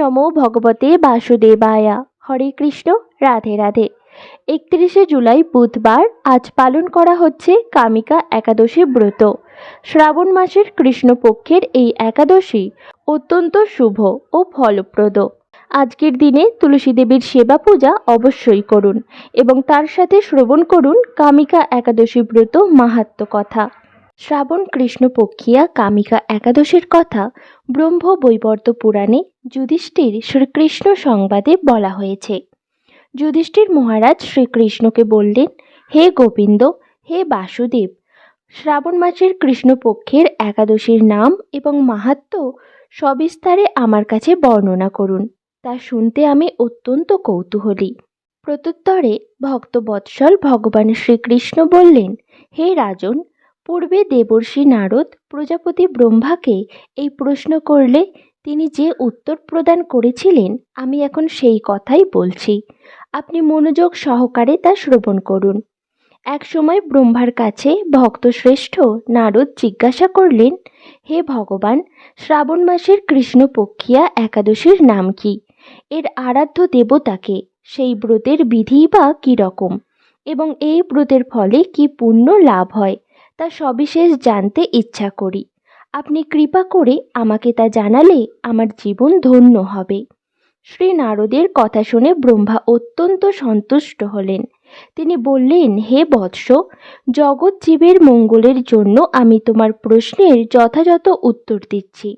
নমো ভগবতে বাসুদেবায়া। হরে কৃষ্ণ, রাধে রাধে। একত্রিশে জুলাই বুধবার আজ পালন করা হচ্ছে কামিকা একাদশী ব্রত। শ্রাবণ মাসের কৃষ্ণপক্ষের এই একাদশী অত্যন্ত শুভ ও ফলপ্রদ। আজকের দিনে তুলসী দেবীর সেবা পূজা অবশ্যই করুন এবং তার সাথে শ্রবণ করুন কামিকা একাদশী ব্রত মাহাত্ম কথা। শ্রাবণ কৃষ্ণপক্ষিয়া কামিকা, একাদশীর কথা ব্রহ্ম, বৈবর্ত পুরাণে যুধিষ্ঠির শ্রীকৃষ্ণ সংবাদে বলা হয়েছে। যুধিষ্ঠির মহারাজ শ্রীকৃষ্ণকে বললেন, হে গোবিন্দ, হে বাসুদেব, শ্রাবণ মাসের কৃষ্ণপক্ষের একাদশীর নাম এবং মাহাত্ম্য সবিস্তারে আমার কাছে বর্ণনা করুন। তা শুনতে আমি অত্যন্ত কৌতূহলী। প্রত্যুত্তরে ভক্তবৎসল ভগবান শ্রীকৃষ্ণ বললেন, হে রাজন পূর্বে দেবর্ষি নারদ প্রজাপতি ব্রহ্মাকে এই প্রশ্ন করলে, তিনি যে উত্তর প্রদান করেছিলেন, আমি এখন সেই কথাই বলছি। আপনি মনোযোগ সহকারে তা শ্রবণ করুন। এক সময় ব্রহ্মার কাছে ভক্তশ্রেষ্ঠ নারদ জিজ্ঞাসা করলেন, হে ভগবান, শ্রাবণ মাসের কৃষ্ণপক্ষিয়া একাদশীর নাম কি? এর আরাধ্য দেবতাকে সেই ব্রতের বিধি বা কী রকম? এবং এই ব্রতের ফলে কি পুণ্য লাভ হয়? তা সবিশেষ জানতে ইচ্ছা করি। আপনি কৃপা করে আমাকে তা জানালে আমার জীবন ধন্য হবে। শ্রী নারদের কথা শুনে ব্রহ্মা অত্যন্ত সন্তুষ্ট হলেন। তিনি বললেন, হে বৎস, জগৎ জীবের মঙ্গলের জন্য আমি তোমার প্রশ্নের যথাযথ উত্তর দিচ্ছি।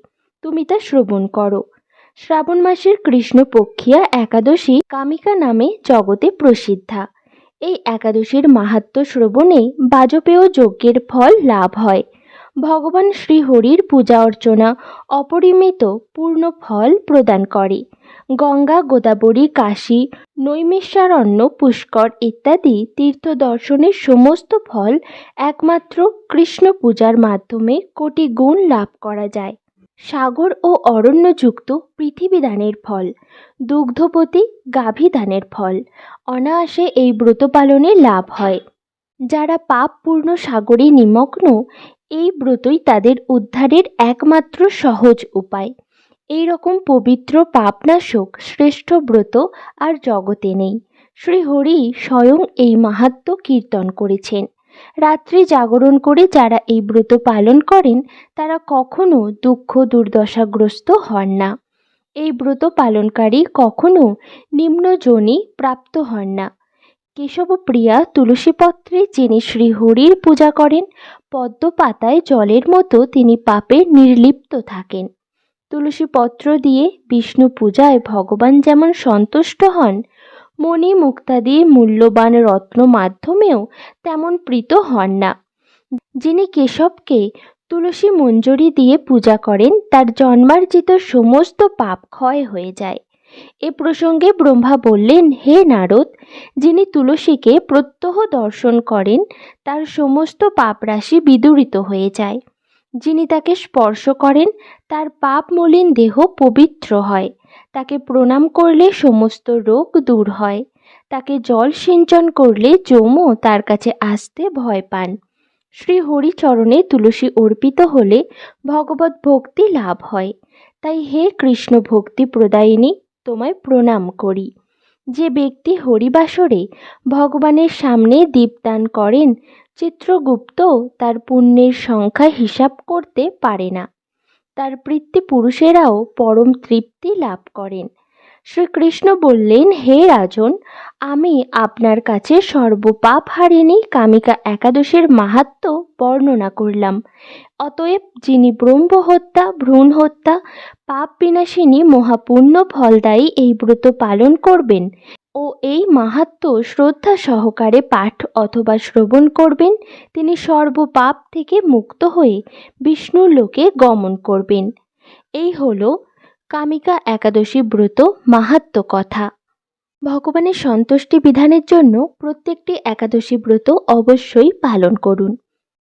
তুমি তা শ্রবণ করো। শ্রাবণ মাসের কৃষ্ণপক্ষিয়া একাদশী কামিকা নামে জগতে প্রসিদ্ধা। এই একাদশীর মাহাত্ম্য শ্রবণে বাজপেয় যজ্ঞের ফল লাভ হয়। ভগবান শ্রীহরির পূজা অর্চনা অপরিমিত পূর্ণ ফল প্রদান করে। গঙ্গা, গোদাবরী, কাশী, নৈমিষারণ্য, পুষ্কর ইত্যাদি তীর্থ দর্শনের সমস্ত ফল একমাত্র কৃষ্ণ পূজার মাধ্যমে কোটি গুণ লাভ করা যায়। সাগর ও অরণ্যযুক্ত পৃথিবী দানের ফল, দুগ্ধপতি গাভী দানের ফল। অনায়াসে এই ব্রত পালনে লাভ হয়। যারা পাপপূর্ণ সাগরে নিমগ্ন, এই ব্রতই তাদের উদ্ধারের একমাত্র সহজ উপায়। এই রকম পবিত্র পাপনাশক শ্রেষ্ঠ ব্রত আর জগতে নেই। শ্রী হরি স্বয়ং এই মাহাত্ম্য কীর্তন করেছেন। রাত্রি জাগরণ করে যারা এই ব্রত পালন করেন, তারা কখনো দুঃখ দুর্দশাগ্রস্ত হন না। এই ব্রত পালনকারী কখনো নিম্নজনী প্রাপ্ত হন না। কেশবপ্রিয়া তুলসীপত্রে যিনি শ্রীহরির পূজা করেন পদ্ম পাতায় জলের মতো তিনি পাপে নির্লিপ্ত থাকেন। তুলসী পত্র দিয়ে বিষ্ণু পূজায় ভগবান যেমন সন্তুষ্ট হন মণি মুক্তাদি মূল্যবান রত্ন মাধ্যমেও তেমন প্রীত হন না। যিনি কেশবকে তুলসী মঞ্জুরি দিয়ে পূজা করেন, তার জন্মার্জিত সমস্ত পাপ ক্ষয় হয়ে যায়। এ প্রসঙ্গে ব্রহ্মা বললেন, হে নারদ, যিনি তুলসীকে প্রত্যহ দর্শন করেন, তার সমস্ত পাপরাশি বিদূরিত হয়ে যায়। যিনি তাকে স্পর্শ করেন, তার পাপ মলিন দেহ পবিত্র হয়। তাকে প্রণাম করলে সমস্ত রোগ দূর হয়। তাকে জল সিঞ্চন করলে যমও তার কাছে আসতে ভয় পান। শ্রী হরিচরণে তুলসী অর্পিত হলে ভগবত ভক্তি লাভ হয়। তাই হে কৃষ্ণ ভক্তি প্রদায়িনী, তোমায় প্রণাম করি। যে ব্যক্তি হরিবাসরে ভগবানের সামনে দীপদান করেন চিত্রগুপ্ত তার পুণ্যের সংখ্যা হিসাব করতে পারে না। তার পুরুষেরাও পরম তৃপ্তি লাভ করেন। শ্রীকৃষ্ণ বললেন, হে রাজন, আমি আপনার কাছে সর্বপাপ হারিণী কামিকা একাদশের মাহাত্ম বর্ণনা করলাম। অতএব যিনি ব্রহ্ম হত্যা, ভ্রূণ হত্যা, পাপ বিনাশিনী, মহাপুণ্য ফলদায়ী এই ব্রত পালন করবেন ও এই মাহাত্ম শ্রদ্ধা সহকারে পাঠ অথবা শ্রবণ করবেন, তিনি সর্বপাপ থেকে মুক্ত হয়ে বিষ্ণুর লোকে গমন করবেন। এই হল কামিকা একাদশী ব্রত মাহাত্ম কথা। ভগবানের সন্তুষ্টি বিধানের জন্য প্রত্যেকটি একাদশী ব্রত অবশ্যই পালন করুন।